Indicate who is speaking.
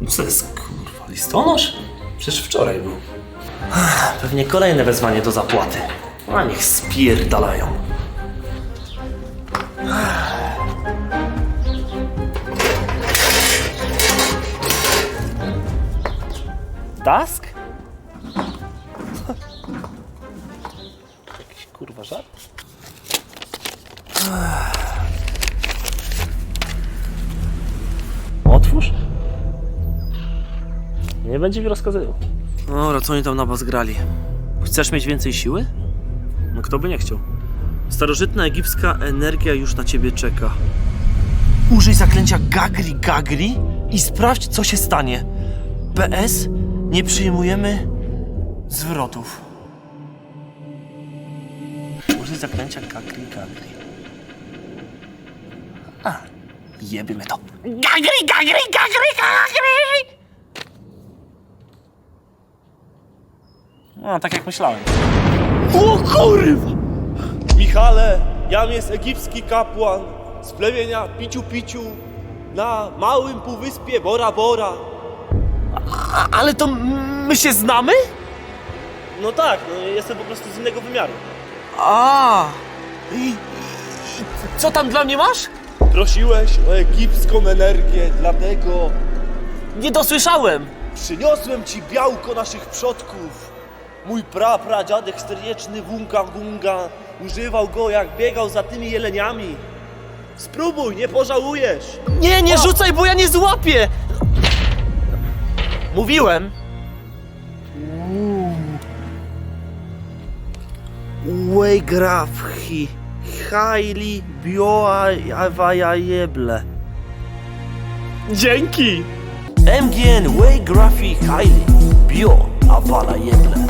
Speaker 1: No co jest kurwa, listonosz? Przecież wczoraj był. Pewnie kolejne wezwanie do zapłaty. A niech spierdalają. Dask? Jakiś kurwa żart? Otwórz? Nie będzie mi rozkazywał. Dobra, co oni tam na was grali? Chcesz mieć więcej siły? No kto by nie chciał. Starożytna egipska energia już na ciebie czeka. Użyj zaklęcia Gagri Gagri i sprawdź, co się stanie. PS, nie przyjmujemy zwrotów. Użyj zaklęcia Gagri Gagri. A, jebiemy to. Gagri Gagri Gagri Gagri! No, tak jak myślałem. O kurwa!
Speaker 2: Michale, jam jest egipski kapłan z plemienia Piciu Piciu na małym półwyspie Bora Bora.
Speaker 1: A, ale to my się znamy?
Speaker 2: No tak, no, jestem po prostu z innego wymiaru.
Speaker 1: A. I, i, i co tam dla mnie masz?
Speaker 2: Prosiłeś o egipską energię, dlatego
Speaker 1: Nie dosłyszałem.
Speaker 2: przyniosłem ci białko naszych przodków. Mój prapradziadek sternieczny Wunga Gunga używał go jak biegał za tymi jeleniami. Spróbuj, nie pożałujesz.
Speaker 1: Nie, nie rzucaj, bo ja nie złapię. Mówiłem. Uegrafhi. Haili bioawajajeble. Dzięki! MGN Way Graphi Haili Bio Awala Jeble.